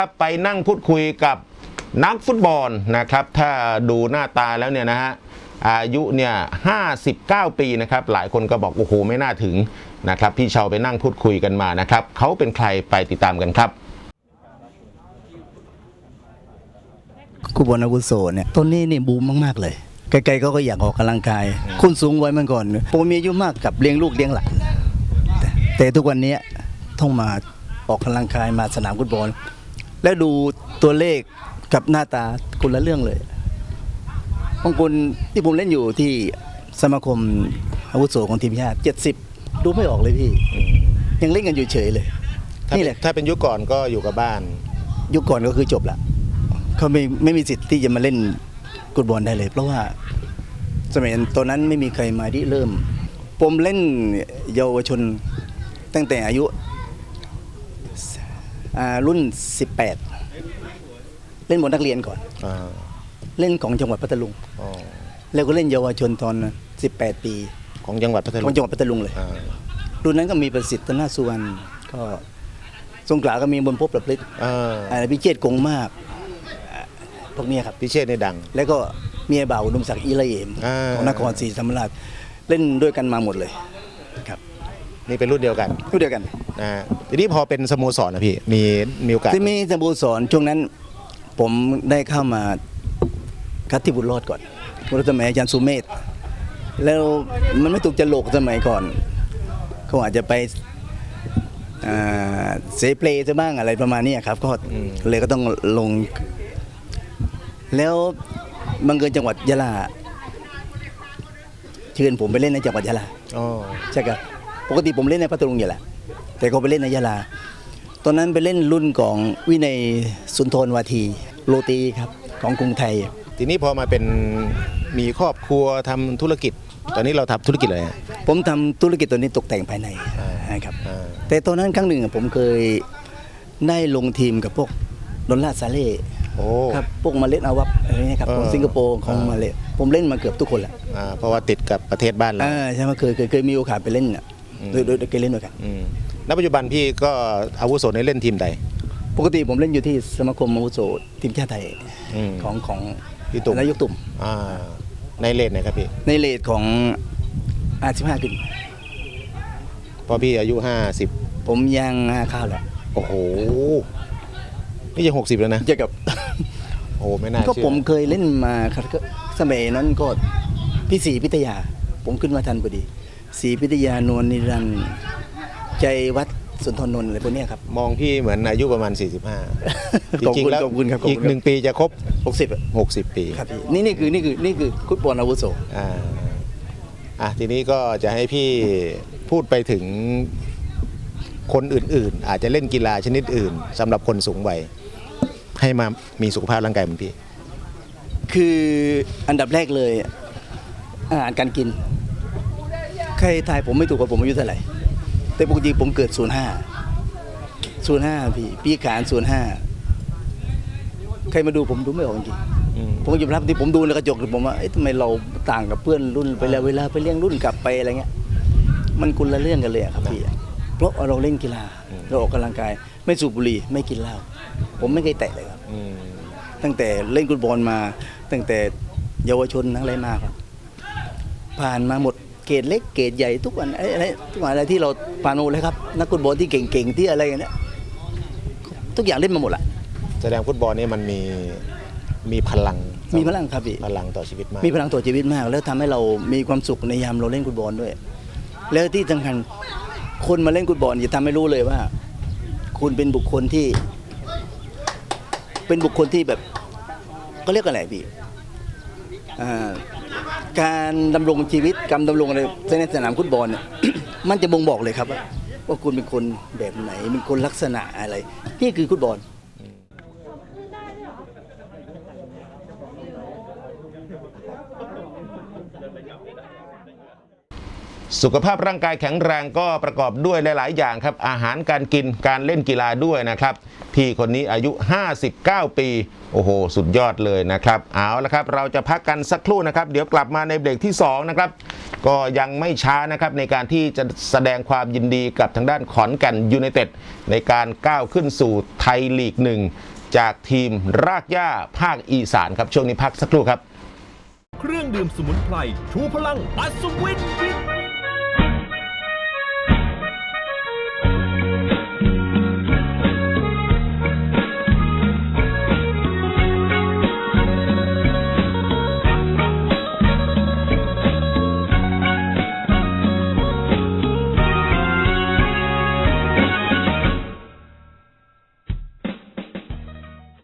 ครับไปนั่งพูดคุยกับนักฟุตบอลนะครับ ถ้าดูหน้าตาแล้วเนี่ยนะฮะอายุเนี่ย59 ปีนะครับ หลายคนก็บอกโอ้โหไม่น่าถึงนะครับพี่เชาไปนั่งพูดคุยกันมานะครับเขาเป็นใครไปติดตามกันครับกูบอลอาวุโสเนี่ยต้นนี้นี่บูมมากๆเลยไกลๆเขาก็อยากออกกำลังกาย คุณสูงไว้มันก่อนผมมีอายุมากกับเลี้ยงลูกเลี้ยงหลานแต่แต่ทุกวันนี้ต้องมาออกกำลังกายมาสนามฟุตบอล แล้วดูตัวเลขกับหน้าตาคนละเรื่องเลยบางคนที่ผมเล่นอยู่ที่สมาคมอาวุโสของทีมชาติ70 ดูไม่ออกเลยพี่ ยังเล่นกันอยู่เฉยเลยถ้านี่เป็แหนละถ้าเป็นยุคก่อนก็อยู่กับบ้าน ยุคก่อนก็คือจบละเขาไม่ไม่มีสิทธิ์ที่จะมาเล่นกุตบอลได้เลย เพราะว่าสมัยตอนนั้นไม่มีใครมาที่เริ่ม ผมเล่นเยาวชนตั้งแต่อายุอ่า รุ่น 18 เล่นบอลนักเรียนก่อนอ่าเล่นของจังหวัดพัทลุงอ๋อแล้วก็เล่นเยาวชนตอน 18 ปี ของจังหวัดพัทขลุองงจังหวัดพัทลุงเลยอ่ารุ่นนั้นก็มีประสิทธิ์นาสุวรรณก็สงขลาก็มีบนพบประพฤติอ่าอะไรพิเชษกงมากอ่าพวกเนี้ยครับพิเชษในดัง แล้วก็เมียบ่าวอุดมศักดิ์อีละเอมอ่าของนครศรีธรรมราชเล่นด้วยกันมาหมดเลยครับ นี่เป็นรุ่นเดียวกันรุ่นเดียวกัน นะฮะทีนี้พอเป็นสโมสรนะพี่มีมีโอกาสที่มีสโมสรช่วงนั้น ผมได้เข้ามาคัดที่บุญรอดก่อนบุญรอดสมัยอาจารย์สุเมธแล้วมันไม่ถูกจะโลกสมัยก่อนเขาอาจจะไปอ่าเซเพลย์ซะบ้างอะไรประมาณเนี้ยครับ ก็เลยก็ต้องลง แล้วบังเกินจังหวัดยะลาเชิญผมไปเล่นในจังหวัดยะลาอ๋อใช่ครับปกติผมเล่นในพัทลุงอยู่แหละ แต่เขาไปเล่นในยะลา ตอนนั้นไปเล่นรุ่นของวินัยสุนทรวาทีโรตีครับของกรุงไทย ทีนี้พอมาเป็นมีครอบครัวทำธุรกิจ ตอนนี้เราทำธุรกิจอะไรฮะผมทำธุรกิจตัวนี้ตกแต่งภายในนะครับอ่าแต่ตอนนั้นครั้งหนึ่งอะผมเคยได้ลงทีมกับพวกดอลลาร์ซาเล่โอ้ครับพวกมาเลสอาวับอะไรเงี้ยครับเออของสิงคโปร์ของอ่ามมาเลผมเล่นมาเกือบทุกคนแหละอ่าเพราะว่าติดกับประเทศบ้านเราอ่าใช่ไหมเคยเคยเคยมีโอกาสไปเล่นอะอืม โดยโดยโดยเคยเล่นด้วยกันอืมณปัจจุบันพี่ก็อาวุโสในเล่นทีมใด ปกติผมเล่นอยู่ที่สมาคมอาวุโสทีมชาติไทยอืมของของพี่ตุ่มนายกตุ่ม อ่าในเลนไหนครับพี่ในเลทของอาสิบห้าขึ้น เพราะพี่อายุห้าสิบผมยังห้าข้าวแหละโอ้โห นี่จะหกสิบแล้วนะ เจอกับ โอ้โหไม่น่าก็เชื่อผมเคยเล่นมาครับก็สมัยนั้นก็พี่ศรีพิทยา ผมขึ้นมาทันพอดี ศรีพิทยานวลนิรันดร์ใจวัดสุนทรนนท์อะไรพวกเนี้ยครับ มองพี่เหมือนอายุประมาณ 45จขอบริงคุๆณแล้วขอบคุณครับขอบอีกคุณหนึ่งปีจะครบหกสิบ60 ปีครับพี่นี่นี่คือนี่คือนี่คือฟุตบอลอาวุโส อ่าอะทีนี้ก็จะให้พี่พูดไปถึงคนอื่นๆ อาจจะเล่นกีฬาชนิดอื่นสำหรับคนสูงวัยให้มามีสุขภาพร่างกายเหมือนพี่ คืออันดับแรกเลยอาหารการกิน ใครทายผมไม่ถูกว่าผมอายุเท่าไหร่ แต่ปกติผมเกิด 05 05 พี่ ปีขาน05 ใครมาดูผมดูไม่ออกจริงอืมๆผมก็ยอมรับที่ผมดูในกระจกผมว่าเอ๊ะทำไมเราต่างกับเพื่อนรุ่นไปแล้วเวลาไปเลี้ยงรุ่นกลับไปอะไรเงี้ย มันคนละเรื่องกันเลยอะครับพี่เพราะเราเล่นกีฬาเราออกกำลังกาย ไม่สูบบุหรี่ไม่กินเหล้าผมไม่เคยแตะเลยครับอืมตั้งแต่เล่นฟุตบอลมา ตั้งแต่เยาวชนทั้งอะไรมาครับผ่านมาหมด เกรดเล็กเกรดใหญ่ทุกวันอะไรอะไรทุกวันอะไรที่เราผ่านมาหมดเลยครับนักฟุตบอลที่เก่งๆที่อะไรกันเนี่ยทุกอย่างเล่นมาหมดละแสดงฟุตบอลนี่มันมีมีพลังมีพลังครับพี่พลังต่อชีวิตมากมีพลังต่อชีวิตมาก แล้วทำให้เรามีความสุขในยามเราเล่นฟุตบอลด้วย แล้วที่สำคัญคนมาเล่นฟุตบอลอย่าทำให้รู้เลยว่า คุณเป็นบุคคลที่ เป็นบุคคลที่แบบก็เรียกอะไรพี่อ่า การดำรงชีวิตการดำรงอะไรในสนามฟุตบอลเนี่ย มันจะบ่งบอกเลยครับว่าว่าคุณเป็นคนแบบไหนเป็นคนลักษณะอะไร นี่คือฟุตบอล สุขภาพร่างกายแข็งแรงก็ประกอบด้วยหลาย ๆ อย่างครับ อาหารการกินการเล่นกีฬาด้วยนะครับ พี่คนนี้อายุ 59 ปี โอ้โห สุดยอดเลยนะครับ เอาละครับ เราจะพักกันสักครู่นะครับ เดี๋ยวกลับมาในเบรกที่ 2 นะครับ ก็ยังไม่ช้านะครับในการที่จะแสดงความยินดีกับทางด้านขอนแก่นยูไนเต็ดในการก้าวขึ้นสู่ไทยลีกหนึ่งจากทีมรากหญ้าภาคอีสานครับช่วงนี้พักสักครู่ครับ เครื่องดื่มสมุนไพรชูพลังอัศวินวิต